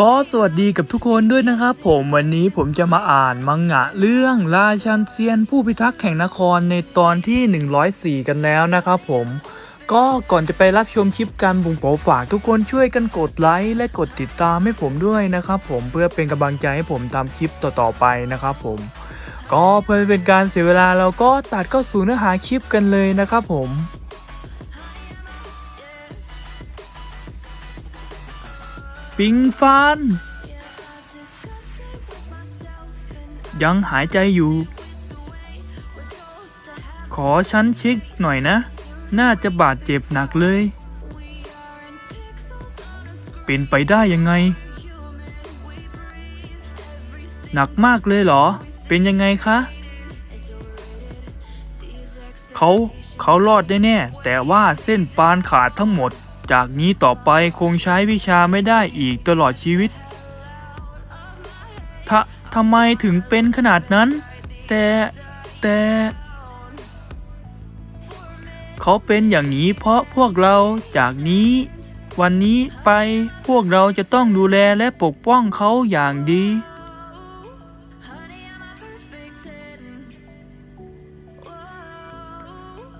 ก็สวัสดีกับทุกคนด้วยนะครับผมวันนี้ผมจะมาอ่านมังงะเรื่องราชันเซียนผู้พิทักษ์แห่งนครในตอนที่ 104 กันแล้วนะครับผมก็ก่อนจะไปรับชมคลิปการบุงโผฝากทุกคนช่วยกันกดไลค์และกดติดตามให้ผมด้วยนะครับผมเพื่อเป็นกำลังใจให้ผมทำคลิปต่อๆไปนะครับผม ก็เพื่อไม่เป็นการเสียเวลาเราก็ตัดเข้าสู่เนื้อหาคลิปกันเลยนะครับผม ปิงฟาน ยังหายใจอยู่ ขอฉันเช็คหน่อยนะ น่าจะบาดเจ็บหนักเลย เป็นไปได้ยังไง หนักมากเลยเหรอ เป็นยังไงคะ เขาเขารอดได้แน่ แต่ว่าเส้นปานขาดทั้งหมด จากนี้ต่อไปคงใช้วิชาไม่ได้อีกตลอดชีวิตทะทำไมถึงเป็นขนาดนั้น แต่แต่ เขาเป็นอย่างนี้เพราะพวกเราจากนี้ วันนี้ไปพวกเราจะต้องดูแลและปกป้องเขาอย่างดี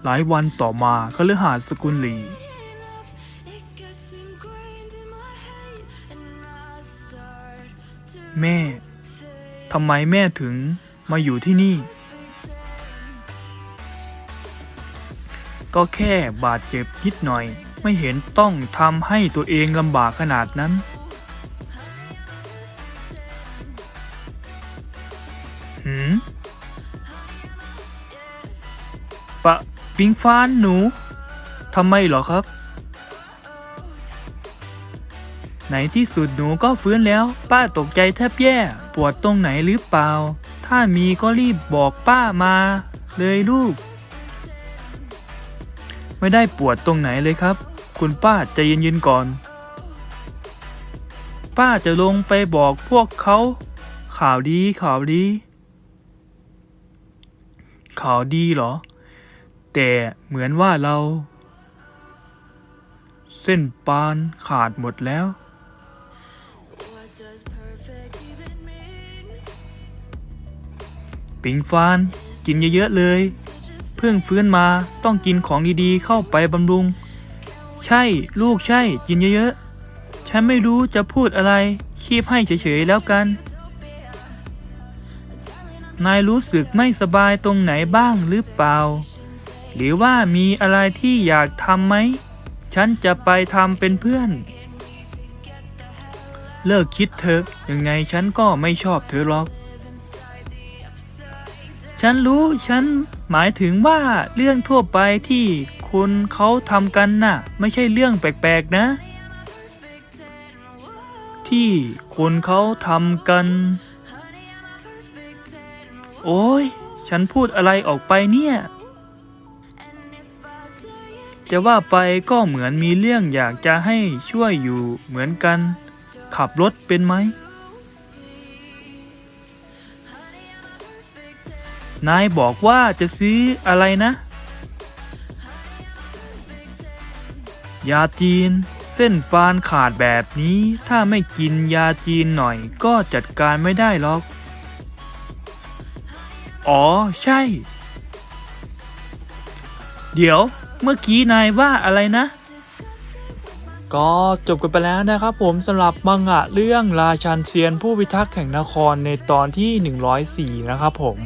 หลายวันต่อมาคฤหาสน์สกุลหลี แม่ ทำไมแม่ถึงมาอยู่ที่นี่ ก็แค่บาดเจ็บนิดหน่อย ไม่เห็นต้องทำให้ตัวเองลำบากขนาดนั้น หืมปะปิงฟานหนู ทำไมเหรอครับ ในที่สุดหนูก็ฟื้นแล้ว ป้าตกใจแทบแย่ ปวดตรงไหนหรือเปล่า ถ้ามีก็รีบบอกป้ามา เลยลูก ไม่ได้ปวดตรงไหนเลยครับ คุณป้าใจเย็นๆก่อน ป้าจะลงไปบอกพวกเขา ข่าวดีข่าวดี ข่าวดีเหรอ แต่เหมือนว่าเรา เส้นปานขาดหมดแล้ว ปิงฟาน กินเยอะๆเลย เพิ่งฟื้นมาต้องกินของดีๆ เข้าไปบำรุง ใช่ลูกใช่กินเยอะๆ ฉันไม่รู้จะพูดอะไรคีบให้เฉยๆแล้วกัน นายรู้สึกไม่สบายตรงไหนบ้างหรือเปล่า หรือว่ามีอะไรที่อยากทำไหม ฉันจะไปทำเป็นเพื่อน เลิกคิดเถอยังไงฉันก็ไม่ชอบเธอหรอก ฉันรู้ฉันหมายถึงว่าเรื่องทั่วไปที่คนเขาทำกันน่ะ ไม่ใช่เรื่องแปลกๆนะ ที่คนเขาทำกัน โอ้ย ฉันพูดอะไรออกไปเนี่ย จะว่าไปก็เหมือนมีเรื่องอยากจะให้ช่วยอยู่เหมือนกัน ขับรถเป็นไหม นายบอกว่าจะซื้ออะไรนะ ยาจีน เส้นปานขาดแบบนี้ ถ้าไม่กินยาจีนหน่อยก็จัดการไม่ได้หรอก อ๋อใช่ เดี๋ยวเมื่อกี้นายว่าอะไรนะ ก็จบกันไปแล้วนะครับผมสำหรับมังงะเรื่องราชันเซียนผู้พิทักษ์แห่งนครในตอนที่ 104 นะครับผม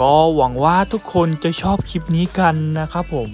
ก็หวังว่าทุกคนจะชอบคลิปนี้กันนะครับผม